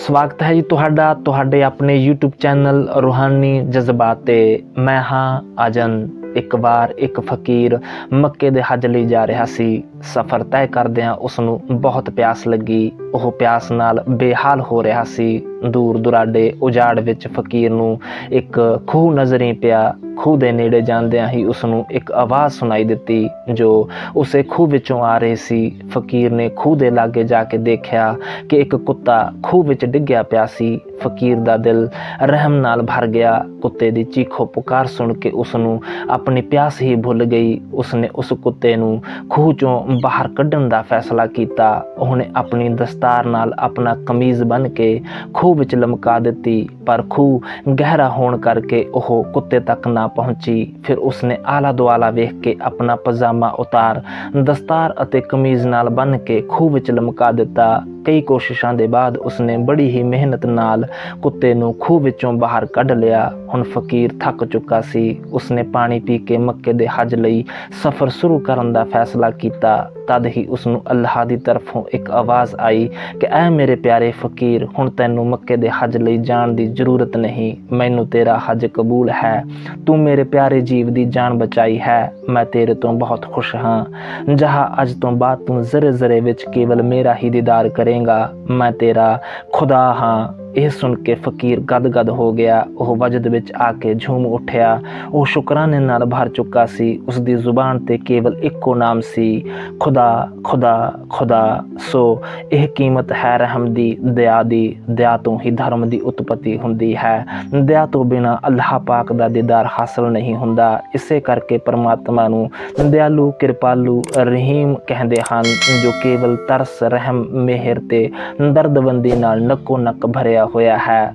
ਸਵਾਗਤ ਹੈ ਜੀ ਤੁਹਾਡਾ, ਤੁਹਾਡੇ ਆਪਣੇ YouTube ਚੈਨਲ ਰੂਹਾਨੀ ਜਜ਼ਬਾਤ ਤੇ। ਮੈਂ ਹਾਂ ਅਜਨ ਇੱਕ ਵਾਰ ਇੱਕ ਫਕੀਰ ਮੱਕੇ ਦੇ ਹੱਜ ਲਈ ਜਾ ਰਿਹਾ ਸੀ। ਸਫ਼ਰ ਤੈਅ ਕਰਦਿਆਂ ਉਸ ਨੂੰ ਬਹੁਤ ਪਿਆਸ ਲੱਗੀ। ਉਹ ਪਿਆਸ ਨਾਲ ਬੇਹਾਲ ਹੋ ਰਿਹਾ ਸੀ। ਦੂਰ ਦੁਰਾਡੇ ਉਜਾੜ ਵਿੱਚ ਫਕੀਰ ਨੂੰ ਇੱਕ ਖੂਹ ਨਜ਼ਰੀ ਪਿਆ। ਖੂਹ ਦੇ ਨੇੜੇ ਜਾਂਦਿਆਂ ਹੀ ਉਸ ਨੂੰ ਇੱਕ ਆਵਾਜ਼ ਸੁਣਾਈ ਦਿੱਤੀ, ਜੋ ਉਸੇ ਖੂਹ ਵਿੱਚੋਂ ਆ ਰਹੀ ਸੀ। ਫਕੀਰ ਨੇ ਖੂਹ ਦੇ ਲਾਗੇ ਜਾ ਕੇ ਦੇਖਿਆ ਕਿ ਇੱਕ ਕੁੱਤਾ ਖੂਹ ਵਿੱਚ ਡਿੱਗਿਆ ਪਿਆ ਸੀ। ਫਕੀਰ ਦਾ ਦਿਲ ਰਹਿਮ ਨਾਲ ਭਰ ਗਿਆ। ਕੁੱਤੇ ਦੀ ਚੀਖੋ ਪੁਕਾਰ ਸੁਣ ਕੇ ਉਸ ਨੂੰ ਆਪਣੀ ਪਿਆਸ ਹੀ ਭੁੱਲ ਗਈ। ਉਸਨੇ ਉਸ ਕੁੱਤੇ ਨੂੰ ਖੂਹ ਚੋਂ ਬਾਹਰ ਕੱਢਣ ਦਾ ਫੈਸਲਾ ਕੀਤਾ। ਉਹਨੇ ਆਪਣੀ ਦਸਤਾਰ ਨਾਲ ਆਪਣਾ ਕਮੀਜ਼ ਬੰਨ੍ਹ ਕੇ ਖੂਹ ਵਿੱਚ ਲਮਕਾ ਦਿੱਤੀ, ਪਰ ਖੂਹ ਗਹਿਰਾ ਹੋਣ ਕਰਕੇ ਉਹ ਕੁੱਤੇ ਤੱਕ ਨਾ ਪਹੁੰਚੀ। ਫਿਰ ਉਸਨੇ ਆਲਾ ਦੁਆਲਾ ਵੇਖ ਕੇ ਆਪਣਾ ਪਜਾਮਾ ਉਤਾਰ, ਦਸਤਾਰ ਅਤੇ ਕਮੀਜ਼ ਨਾਲ ਬੰਨ੍ਹ ਕੇ ਖੂਹ ਵਿੱਚ ਲਮਕਾ ਦਿੱਤਾ। ਕਈ ਕੋਸ਼ਿਸ਼ਾਂ ਦੇ ਬਾਅਦ ਉਸਨੇ ਬੜੀ ਹੀ ਮਿਹਨਤ ਨਾਲ ਕੁੱਤੇ ਨੂੰ ਖੂਹ ਵਿੱਚੋਂ ਬਾਹਰ ਕੱਢ ਲਿਆ। ਹੁਣ ਫਕੀਰ ਥੱਕ ਚੁੱਕਾ ਸੀ। ਉਸਨੇ ਪਾਣੀ ਪੀ ਕੇ ਮੱਕੇ ਦੇ ਹੱਜ ਲਈ ਸਫ਼ਰ ਸ਼ੁਰੂ ਕਰਨ ਦਾ ਫੈਸਲਾ ਕੀਤਾ। ਤਦ ਹੀ ਉਸ ਨੂੰ ਅੱਲਾਹ ਦੀ ਤਰਫੋਂ ਇੱਕ ਆਵਾਜ਼ ਆਈ ਕਿ, ਐ ਮੇਰੇ ਪਿਆਰੇ ਫਕੀਰ, ਹੁਣ ਤੈਨੂੰ ਮੱਕੇ ਦੇ ਹੱਜ ਲਈ ਜਾਣ ਦੀ ਜ਼ਰੂਰਤ ਨਹੀਂ। ਮੈਨੂੰ ਤੇਰਾ ਹੱਜ ਕਬੂਲ ਹੈ। ਤੂੰ ਮੇਰੇ ਪਿਆਰੇ ਜੀਵ ਦੀ ਜਾਨ ਬਚਾਈ ਹੈ। ਮੈਂ ਤੇਰੇ ਤੋਂ ਬਹੁਤ ਖੁਸ਼ ਹਾਂ। ਜਹਾਂ ਅੱਜ ਤੋਂ ਬਾਅਦ ਤੂੰ ਜ਼ਰੇ ਜ਼ਰੇ ਵਿੱਚ ਕੇਵਲ ਮੇਰਾ ਹੀ ਦੀਦਾਰ ਕਰੇ ਕਰੇਗਾ ਮੈਂ ਤੇਰਾ ਖੁਦਾ ਹਾਂ। ਇਹ ਸੁਣ ਕੇ ਫਕੀਰ ਗਦਗਦ ਹੋ ਗਿਆ। ਉਹ ਵਜਦ ਵਿੱਚ ਆ ਕੇ ਝੂਮ ਉੱਠਿਆ। ਉਹ ਸ਼ੁਕਰਾਨੇ ਨਾਲ ਭਰ ਚੁੱਕਾ ਸੀ। ਉਸ ਦੀ ਜ਼ੁਬਾਨ ਤੇ ਕੇਵਲ ਇੱਕੋ ਨਾਮ ਸੀ, ਖੁਦਾ ਖੁਦਾ ਖੁਦਾ। ਸੋ ਇਹ ਕੀਮਤ ਹੈ ਰਹਿਮ ਦੀ, ਦਇਆ ਦੀ। ਦਇਆ ਤੋਂ ਹੀ ਧਰਮ ਦੀ ਉਤਪਤੀ ਹੁੰਦੀ ਹੈ। ਦਇਆ ਤੋਂ ਬਿਨਾ ਅੱਲਾਹ ਪਾਕ ਦਾ ਦੀਦਾਰ ਹਾਸਲ ਨਹੀਂ ਹੁੰਦਾ। ਇਸੇ ਕਰਕੇ ਪਰਮਾਤਮਾ ਨੂੰ ਦਿਆਲੂ, ਕਿਰਪਾਲੂ, ਰਹੀਮ ਕਹਿੰਦੇ ਹਨ, ਜੋ ਕੇਵਲ ਤਰਸ, ਰਹਿਮ, ਮਿਹਰ ਤੇ ਦਰਦਬੰਦੀ ਨਾਲ ਨੱਕੋ ਨੱਕ ਭਰਿਆ ਹੋਇਆ ਹੈ